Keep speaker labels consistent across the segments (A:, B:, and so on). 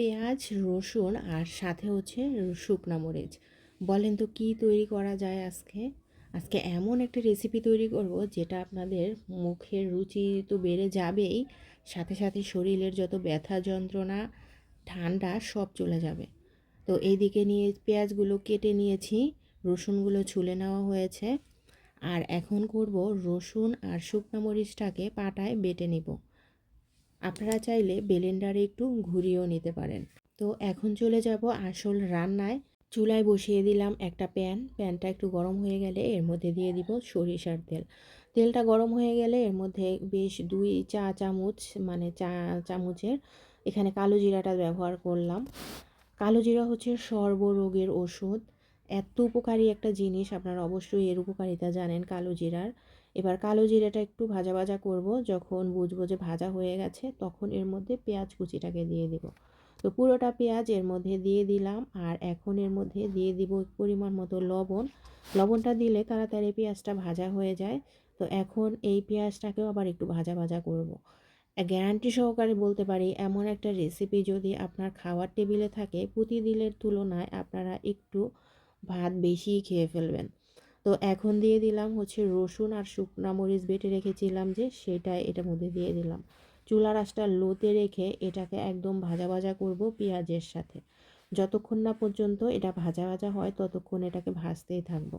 A: পেঁয়াজ, রসুন আর সাথে হচ্ছে শুকনো মরিচ। বলেন তো কি তৈরি করা যায় আজকে? আজকে এমন একটা রেসিপি তৈরি করব যেটা আপনাদের মুখের রুচি তো বেড়ে যাবেই, সাথে সাথে শরীরের যত ব্যথা যন্ত্রণা, ঠান্ডা সব চলে যাবে। তো এইদিকে নিয়ে পেঁয়াজগুলো কেটে নিয়েছি, রসুনগুলো ছুলে নেওয়া হয়েছে। আর এখন করব রসুন আর শুকনো মরিচটাকে পাটায় বেটে নিব। আপনারা চাইলে বেলেন্ডারে একটু ঘুরিয়েও নিতে পারেন। তো এখন চলে যাব আসল রান্নায়। চুলায় বসিয়ে দিলাম একটা প্যান। প্যানটা একটু গরম হয়ে গেলে এর মধ্যে দিয়ে দিব সরিষার তেল। তেলটা গরম হয়ে গেলে এর মধ্যে বেশ দুই চা চামচ মানে চা চামচের এখানে কালো জিরাটা ব্যবহার করলাম। কালো জিরা হচ্ছে সর্বরোগের ওষুধ। এত উপকারী একটা জিনিস আপনারা অবশ্যই এর উপকারিতা জানেন কালো জিরার। এবার কালো জিরাটা একটু ভাজা ভাজা করব, যখন বুঝব যে ভাজা হয়ে গেছে, তখন এর মধ্যে পেঁয়াজ কুচিটাকে দিয়ে দিব। তো পুরোটা পেঁয়াজ এর মধ্যে দিয়ে দিলাম, আর এখন এর মধ্যে দিয়ে দিব পরিমাণ মতো লবণ। লবণটা দিলে তাড়াতাড়ি পেঁয়াজটা ভাজা হয়ে যায়। তো এখন এই পেঁয়াজটাকেও আবার একটু ভাজা ভাজা করব। গ্যারান্টি সহকারে বলতে পারি, এমন একটা রেসিপি যদি আপনার খাওয়ার টেবিলে থাকে প্রতিদিনের তুলনায় আপনারা একটু ভাত বেশি খেয়ে ফেলবেন। তো এখন দিয়ে দিলাম হচ্ছে রসুন আর শুকনা মরিচ বেটে রেখেছিলাম যে সেটা এটার মধ্যে দিয়ে দিলাম। চুলার আঁচটা লোতে রেখে এটাকে একদম ভাজা ভাজা করব পেঁয়াজের সাথে। যতক্ষণ না পর্যন্ত এটা ভাজা ভাজা হয় ততক্ষণ এটাকে ভাজতেই থাকব।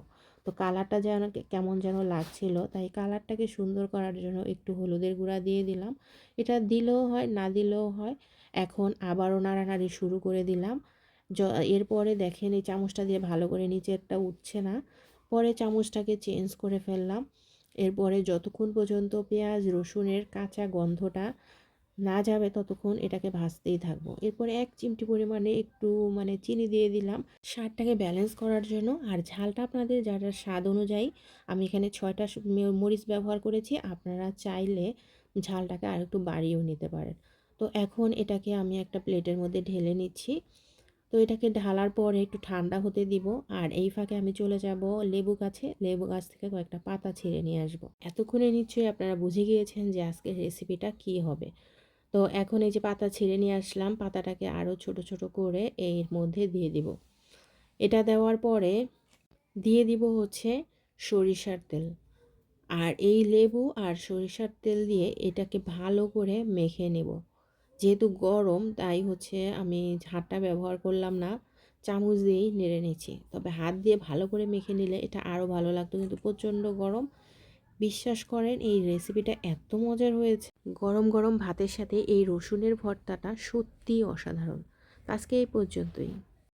A: তো কালারটা যেন কেমন যেন লাগছিল তাই কালারটাকে সুন্দর করার জন্য একটু হলুদের গুঁড়া দিয়ে দিলাম। এটা দিলেও হয়, না দিলেও হয়। এখন আবারও নাড়ানাড়ি শুরু করে দিলাম। এরপরে দেখেন এই চামচটা দিয়ে ভালো করে নিচে একটা উঠছে না। পরে চামচটাকে চেঞ্জ করে ফেললাম। এরপরে যতক্ষণ পর্যন্ত পেঁয়াজ, রসুনের কাঁচা গন্ধটা না যাবে ততক্ষণ এটাকে ভাজতেই থাকব। এরপরে এক চিমটি পরিমাণে একটু মানে চিনি দিয়ে দিলাম। স্বাদটাকে ব্যালেন্স করার জন্য। আর ঝালটা আপনাদের যারা স্বাদ অনুযায়ী আমি এখানে ছয়টা মরিচ ব্যবহার করেছি। আপনারা চাইলে ঝালটাকে আর একটু বাড়িয়েও নিতে পারেন। তো এখন এটাকে আমি একটা প্লেটের মধ্যে ঢেলে নিচ্ছি। তো এটাকে ঢালার পরে একটু ঠান্ডা হতে দিব। আর এই ফাঁকে আমি চলে যাব লেবু গাছে। লেবু গাছ থেকে কয়েকটা পাতা ছিঁড়ে নিয়ে আসব। এতক্ষণে নিশ্চয়ই আপনারা বুঝে গিয়েছেন যে আজকের রেসিপিটা কি হবে। তো এখন এই যে পাতা ছিঁড়ে নিয়ে আসলাম, পাতাটাকে আরও ছোট ছোট করে এর মধ্যে দিয়ে দিব। এটা দেওয়ার পরে দিয়ে দিব হচ্ছে সরিষার তেল। আর এই লেবু আর সরিষার তেল দিয়ে এটাকে ভালো করে মেখে নেব। যেহেতু গরম, তাই হচ্ছে আমি ঝাঁটটা ব্যবহার করলাম না। চামচ দিয়েই নেড়ে নিচ্ছি। তবে হাত দিয়ে ভালো করে মেখে নিলে এটা আরও ভালো লাগতো। কিন্তু প্রচণ্ড গরম। বিশ্বাস করেন, এই রেসিপিটা এত মজার হয়েছে। গরম গরম ভাতের সাথে এই রসুনের ভর্তাটা সত্যিই অসাধারণ। আজকে এই পর্যন্তই।